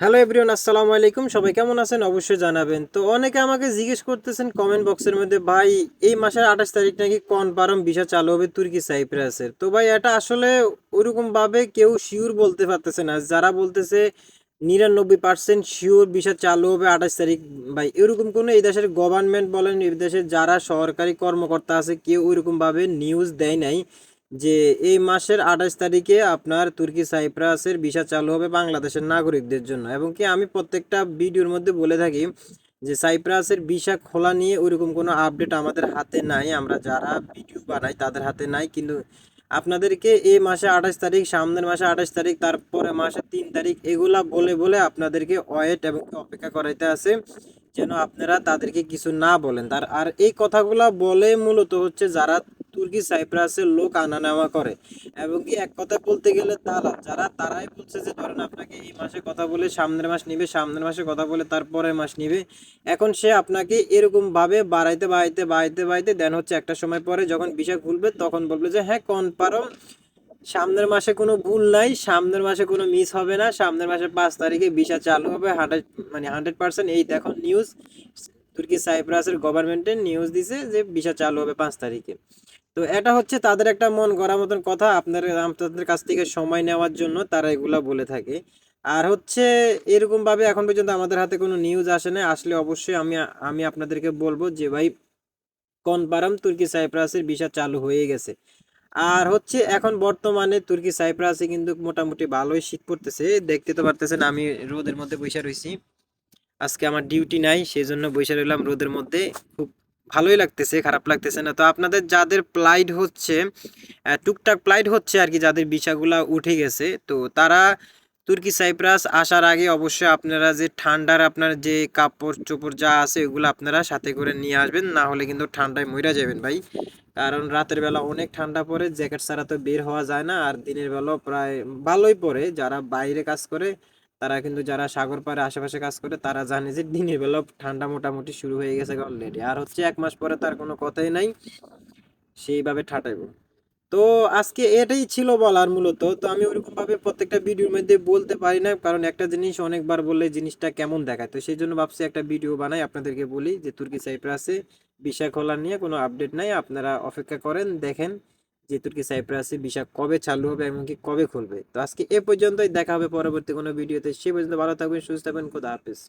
Hello everyone, আসসালামু আলাইকুম। সবাই কেমন আছেন? অবশ্যই জানাবেন। তো অনেকে আমাকে জিজ্ঞেস করতেছেন কমেন্ট বক্সের মধ্যে, ভাই, এই মাসের আঠাশ তারিখ নাকি কনফার্ম ভিসা চালু হবে? তুর্কি, সাইপ্রাসের। তো ভাই, এটা আসলে ওরকমভাবে কেউ শিওর বলতে পারতেছে না। যারা বলতেছে নিরানব্বই পার্সেন্ট শিওর ভিসা চালু হবে আঠাশ তারিখ, ভাই, এরকম কোনো এই দেশের গভর্নমেন্ট বলেন, এই দেশের যারা সরকারি কর্মকর্তা আছে, কেউ ওইরকমভাবে নিউজ দেয় নাই। যে এই মাসের আঠাশ তারিখে আপনার তুর্কি সাইপ্রাসের ভিসা চালু হবে বাংলাদেশের নাগরিকদের জন্য। এবং কি আমি প্রত্যেকটা ভিডিওর মধ্যে বলে থাকি যে সাইপ্রাসের ভিসা খোলা নিয়ে ওইরকম কোনো আপডেট আমাদের হাতে নাই। আমরা যারা ভিডিও বানাই তাদের হাতে নাই। কিন্তু আপনাদেরকে এই মাসে আঠাশ তারিখ, সামনের মাসে আঠাশ তারিখ তারপরে মাসে তিন তারিখ, এগুলা বলে বলে আপনাদেরকে ওয়েট এবং অপেক্ষা করাইতে আছে যেন আপনারা তাদেরকে কিছু না বলেন। তার আর এই কথাগুলা বলে মূলত হচ্ছে যারা তুর্কি সাইপ্রাসের লোক আনা নেওয়া করে। এবং কি এক কথা বলতে গেলে তারা যারা, তারাই বলছে যে, ধরেন আপনাকে এই মাসে কথা বলে সামনের মাস নিবে, সামনের মাসে কথা বলে তারপরের মাস নিবে। এখন সে আপনাকে এরকম ভাবে বাড়াইতে বাড়াইতে বাড়াইতে বাড়াইতে দেন হচ্ছে একটা সময় পরে যখন বিষয় খুলবে তখন বলবে যে হ্যাঁ কনফার্ম সামনের মাসে কোনো ভুল নাই, সামনের মাসে কোনো মিস হবে না, সামনের মাসে পাঁচ তারিখে ভিসা চালু হবে হান্ড্রেড মানে হান্ড্রেড পার্সেন্ট এই দেখো নিউজ তুর্কি সাইপ্রাসের গভর্নমেন্টের নিউজ দিছে যে, ভিসা চালু হবে পাঁচ তারিখে। তো এটা হচ্ছে তাদের একটা মন গড়া মতন কথা। আপনার আপনাদের কাছ থেকে সময় নেওয়ার জন্য তারা এগুলা বলে থাকে। আর হচ্ছে এরকম ভাবে এখন পর্যন্ত আমাদের হাতে কোনো নিউজ আসে না আসলে অবশ্যই আমি আমি আপনাদেরকে বলব যে ভাই কনফার্ম তুর্কি সাইপ্রাসের ভিসা চালু হয়ে গেছে। আর হচ্ছে এখন বর্তমানে তুর্কি সাইপ্রাসে কিন্তু মোটামুটি ভালোই শীত পড়তেছে। দেখতে তো পারতেছেন আমি রোদের মধ্যে বসে রয়েছি আজকে আমার ডিউটি নাই সেই জন্য বসে রইলাম রোদের মধ্যে। খুব ভালোই লাগতেছে, খারাপ লাগতেছে না। তো আপনাদের যাদের প্লাইড হচ্ছে টুকটাক প্লাইড হচ্ছে আর কি, যাদের ভিসাগুলা উঠে গেছে, তো তারা তুর্কি সাইপ্রাস আসার আগে অবশ্যই আপনারা যে ঠান্ডার আপনার যে কাপড় চোপড় যা আছে, ওগুলো আপনারা সাথে করে নিয়ে আসবেন। না হলে কিন্তু ঠান্ডায় মইরা যাবেন ভাই। কারণ রাতের বেলা অনেক ঠান্ডা পড়ে, জ্যাকেট ছাড়া তো বের হওয়া যায় না। আর দিনের বেলাও প্রায় ভালোই পড়ে। যারা বাইরে কাজ করে তারা কিন্তু যারা সাগর পাড়ে আশেপাশে কাজ করে, তারা জানে যে দিনের বেলা ঠান্ডা মোটামুটি শুরু হয়ে গেছে অলরেডি আর হচ্ছে এক মাস পরে তার কোনো কথাই নাই, সেইভাবে ঠাটাইব। তো আজকে এটাই ছিল বলার মূলত। তো আমি ওরকমভাবে প্রত্যেকটা ভিডিওর মধ্যে বলতে পারি না, কারণ একটা জিনিস অনেকবার বললে জিনিসটা কেমন দেখায়। তো সেই জন্য ভাবছি একটা ভিডিও বানাই, আপনাদেরকে বলি যে তুর্কি সাইপ্রাসে ভিসা খোলা নিয়ে কোনো আপডেট নাই। আপনারা অপেক্ষা করেন, দেখেন। যে তুর্কি সাইপ্রাসে ভিসা কবে চালু হবে এমনকি কবে খুলবে। তো আজকে এ পর্যন্তই, দেখা হবে পরবর্তী কোনো ভিডিওতে। সে পর্যন্ত ভালো থাকবেন, সুস্থ থাকবেন, খোদা হাফেজ।